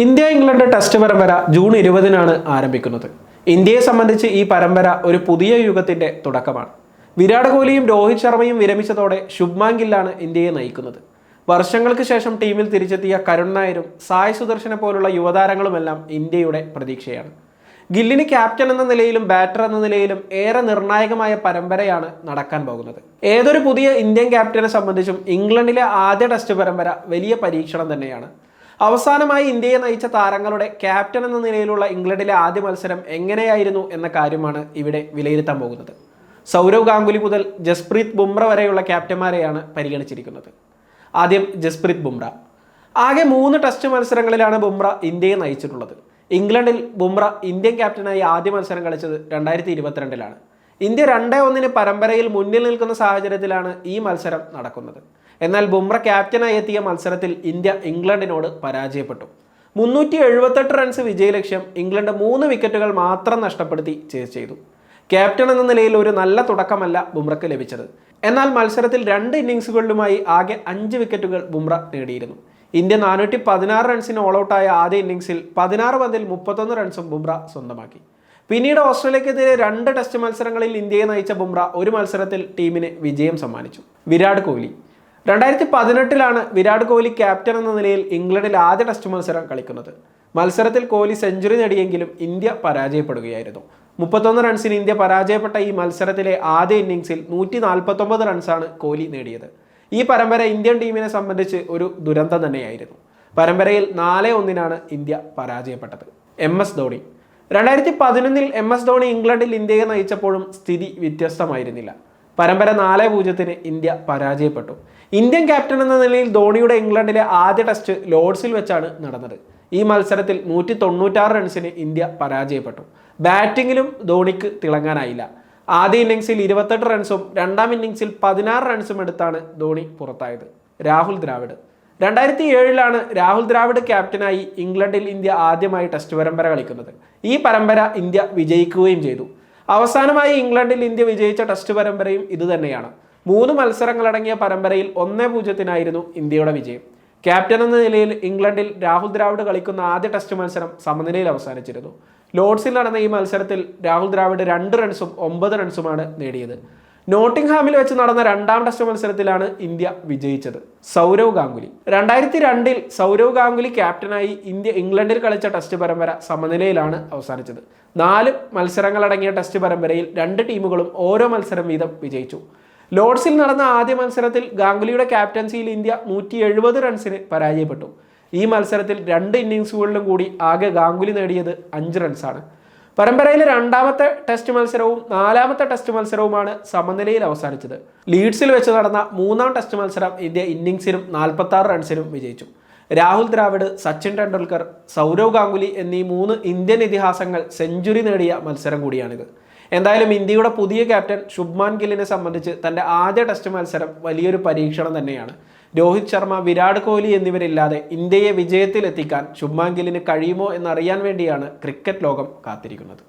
India England test പരമ്പര June ഇരുപതിനാണ് ആരംഭിക്കുന്നത്. ഇന്ത്യയെ സംബന്ധിച്ച് ഈ പരമ്പര ഒരു പുതിയ യുഗത്തിന്റെ തുടക്കമാണ്. വിരാട് കോഹ്ലിയും രോഹിത് ശർമ്മയും വിരമിച്ചതോടെ ശുഭ്മാൻ ഗില്ലാണ് ഇന്ത്യയെ നയിക്കുന്നത്. വർഷങ്ങൾക്ക് ശേഷം ടീമിൽ തിരിച്ചെത്തിയ കരുൺ നായരും സായ് സുദർശനെ പോലുള്ള യുവതാരങ്ങളുമെല്ലാം ഇന്ത്യയുടെ പ്രതീക്ഷയാണ്. ഗില്ലിന് ക്യാപ്റ്റൻ എന്ന നിലയിലും ബാറ്റർ എന്ന നിലയിലും ഏറെ നിർണായകമായ പരമ്പരയാണ് നടക്കാൻ പോകുന്നത്. ഏതൊരു പുതിയ ഇന്ത്യൻ ക്യാപ്റ്റനെ സംബന്ധിച്ചും ഇംഗ്ലണ്ടിലെ ആദ്യ ടെസ്റ്റ് പരമ്പര വലിയ പരീക്ഷണം തന്നെയാണ്. അവസാനമായി ഇന്ത്യയെ നയിച്ച താരങ്ങളുടെ ക്യാപ്റ്റൻ എന്ന നിലയിലുള്ള ഇംഗ്ലണ്ടിലെ ആദ്യ മത്സരം എങ്ങനെയായിരുന്നു എന്ന കാര്യമാണ് ഇവിടെ വിലയിരുത്താൻ പോകുന്നത്. സൗരവ് ഗാംഗുലി മുതൽ ജസ്പ്രീത് ബുംറ വരെയുള്ള ക്യാപ്റ്റന്മാരെയാണ് പരിഗണിച്ചിരിക്കുന്നത്. ആദ്യം ജസ്പ്രീത് ബുംറ. ആകെ മൂന്ന് ടെസ്റ്റ് മത്സരങ്ങളിലാണ് ബുംറ ഇന്ത്യയെ നയിച്ചിട്ടുള്ളത്. ഇംഗ്ലണ്ടിൽ ബുംറ ഇന്ത്യൻ ക്യാപ്റ്റനായി ആദ്യ മത്സരം കളിച്ചത് രണ്ടായിരത്തി ഇരുപത്തിരണ്ടിലാണ്. ഇന്ത്യ രണ്ടേ ഒന്നിന് പരമ്പരയിൽ മുന്നിൽ നിൽക്കുന്ന സാഹചര്യത്തിലാണ് ഈ മത്സരം നടക്കുന്നത്. എന്നാൽ ബുംറ ക്യാപ്റ്റനായി എത്തിയ മത്സരത്തിൽ ഇന്ത്യ ഇംഗ്ലണ്ടിനോട് പരാജയപ്പെട്ടു. മുന്നൂറ്റി എഴുപത്തെട്ട് റൺസ് വിജയലക്ഷ്യം ഇംഗ്ലണ്ട് മൂന്ന് വിക്കറ്റുകൾ മാത്രം നഷ്ടപ്പെടുത്തി ചേസ് ചെയ്തു. ക്യാപ്റ്റൻ എന്ന നിലയിൽ ഒരു നല്ല തുടക്കമല്ല ബുംറയ്ക്ക് ലഭിച്ചത്. എന്നാൽ മത്സരത്തിൽ രണ്ട് ഇന്നിങ്സുകളിലുമായി ആകെ അഞ്ച് വിക്കറ്റുകൾ ബുംറ നേടിയിരുന്നു. ഇന്ത്യ നാനൂറ്റി പതിനാറ് റൺസിന് ഓൾ ഔട്ടായ ആദ്യ ഇന്നിങ്സിൽ പതിനാറ് പന്തിൽ മുപ്പത്തൊന്ന് റൺസും ബുംറ സ്വന്തമാക്കി. പിന്നീട് ഓസ്ട്രേലിയക്കെതിരെ രണ്ട് ടെസ്റ്റ് മത്സരങ്ങളിൽ ഇന്ത്യയെ നയിച്ച ബുംറ ഒരു മത്സരത്തിൽ ടീമിന് വിജയം സമ്മാനിച്ചു. വിരാട് കോഹ്ലി. രണ്ടായിരത്തി പതിനെട്ടിലാണ് വിരാട് കോഹ്ലി ക്യാപ്റ്റൻ എന്ന നിലയിൽ ഇംഗ്ലണ്ടിൽ ആദ്യ ടെസ്റ്റ് മത്സരം കളിക്കുന്നത്. മത്സരത്തിൽ കോഹ്ലി സെഞ്ചുറി നേടിയെങ്കിലും ഇന്ത്യ പരാജയപ്പെടുകയായിരുന്നു. മുപ്പത്തൊന്ന് റൺസിന് ഇന്ത്യ പരാജയപ്പെട്ട ഈ മത്സരത്തിലെ ആദ്യ ഇന്നിംഗ്സിൽ നൂറ്റി നാൽപ്പത്തൊമ്പത് റൺസാണ് കോഹ്ലി നേടിയത്. ഈ പരമ്പര ഇന്ത്യൻ ടീമിനെ സംബന്ധിച്ച് ഒരു ദുരന്തം തന്നെയായിരുന്നു. പരമ്പരയിൽ നാല് ഒന്നിനാണ് ഇന്ത്യ പരാജയപ്പെട്ടത്. M S Dhoni. രണ്ടായിരത്തി പതിനൊന്നിൽ എം എസ് ധോണി ഇംഗ്ലണ്ടിൽ ഇന്ത്യയെ നയിച്ചപ്പോഴും സ്ഥിതി വ്യത്യസ്തമായിരുന്നില്ല. പരമ്പര നാല് പൂജ്യത്തിന് ഇന്ത്യ പരാജയപ്പെട്ടു. ഇന്ത്യൻ ക്യാപ്റ്റൻ എന്ന നിലയിൽ ധോണിയുടെ ഇംഗ്ലണ്ടിലെ ആദ്യ ടെസ്റ്റ് ലോർഡ്സിൽ വെച്ചാണ് നടന്നത്. ഈ മത്സരത്തിൽ നൂറ്റി തൊണ്ണൂറ്റാറ് റൺസിന് ഇന്ത്യ പരാജയപ്പെട്ടു. ബാറ്റിങ്ങിലും ധോണിക്ക് തിളങ്ങാനായില്ല. ആദ്യ ഇന്നിങ്സിൽ ഇരുപത്തെട്ട് റൺസും രണ്ടാം ഇന്നിങ്സിൽ പതിനാറ് റൺസും എടുത്താണ് ധോണി പുറത്തായത്. രാഹുൽ ദ്രാവിഡ്. രണ്ടായിരത്തി ഏഴിലാണ് രാഹുൽ ദ്രാവിഡ് ക്യാപ്റ്റനായി ഇംഗ്ലണ്ടിൽ ഇന്ത്യ ആദ്യമായി ടെസ്റ്റ് പരമ്പര കളിക്കുന്നത്. ഈ പരമ്പര ഇന്ത്യ വിജയിക്കുകയും ചെയ്തു. അവസാനമായി ഇംഗ്ലണ്ടിൽ ഇന്ത്യ വിജയിച്ച ടെസ്റ്റ് പരമ്പരയും ഇതുതന്നെയാണ്. മൂന്ന് മത്സരങ്ങളടങ്ങിയ പരമ്പരയിൽ ഒന്നേ പൂജ്യത്തിനായിരുന്നു ഇന്ത്യയുടെ വിജയം. ക്യാപ്റ്റൻ എന്ന നിലയിൽ ഇംഗ്ലണ്ടിൽ രാഹുൽ ദ്രാവിഡ് കളിക്കുന്ന ആദ്യ ടെസ്റ്റ് മത്സരം സമനിലയിൽ അവസാനിച്ചിരുന്നു. ലോഡ്സിൽ നടന്ന ഈ മത്സരത്തിൽ രാഹുൽ ദ്രാവിഡ് രണ്ട് റൺസും ഒമ്പത് റൺസുമാണ് നേടിയത്. നോട്ടിംഗ്ഹാമിൽ വെച്ച് നടന്ന രണ്ടാം ടെസ്റ്റ് മത്സരത്തിലാണ് ഇന്ത്യ വിജയിച്ചത്. സൗരവ് ഗാംഗുലി. രണ്ടായിരത്തി രണ്ടിൽ സൗരവ് ഗാംഗുലി ക്യാപ്റ്റനായി ഇന്ത്യ ഇംഗ്ലണ്ടിൽ കളിച്ച ടെസ്റ്റ് പരമ്പര സമനിലയിലാണ് അവസാനിച്ചത്. നാല് മത്സരങ്ങളടങ്ങിയ ടെസ്റ്റ് പരമ്പരയിൽ രണ്ട് ടീമുകളും ഓരോ മത്സരം വീതം വിജയിച്ചു. ലോർഡ്സിൽ നടന്ന ആദ്യ മത്സരത്തിൽ ഗാംഗുലിയുടെ ക്യാപ്റ്റൻസിയിൽ ഇന്ത്യ നൂറ്റി എഴുപത് റൺസിന് പരാജയപ്പെട്ടു. ഈ മത്സരത്തിൽ രണ്ട് ഇന്നിങ്സുകളിലും കൂടി ആകെ ഗാംഗുലി നേടിയത് അഞ്ച് റൺസാണ്. പരമ്പരയിലെ രണ്ടാമത്തെ ടെസ്റ്റ് മത്സരവും നാലാമത്തെ ടെസ്റ്റ് മത്സരവുമാണ് സമനിലയിൽ അവസാനിച്ചത്. ലീഡ്സിൽ വെച്ച് നടന്ന മൂന്നാം ടെസ്റ്റ് മത്സരം ഇന്ത്യ ഇന്നിംഗ്സിനും നാൽപ്പത്തി റൺസിനും വിജയിച്ചു. രാഹുൽ ദ്രാവിഡ് സച്ചിൻ ടെണ്ടുൽക്കർ സൗരവ് ഗാംഗുലി എന്നീ മൂന്ന് ഇന്ത്യൻ ഇതിഹാസങ്ങൾ സെഞ്ചുറി നേടിയ മത്സരം കൂടിയാണിത്. എന്തായാലും ഇന്ത്യയുടെ പുതിയ ക്യാപ്റ്റൻ ശുഭ്മാൻ ഗില്ലിനെ സംബന്ധിച്ച് തന്റെ ആദ്യ ടെസ്റ്റ് മത്സരം വലിയൊരു പരീക്ഷണം തന്നെയാണ്. രോഹിത് ശർമ്മ വിരാട് കോഹ്ലി എന്നിവരില്ലാതെ ഇന്ത്യയെ വിജയത്തിലെത്തിക്കാൻ ശുഭ്മാൻ ഗില്ലിന് കഴിയുമോ എന്നറിയാൻ വേണ്ടിയാണ് ക്രിക്കറ്റ് ലോകം കാത്തിരിക്കുന്നത്.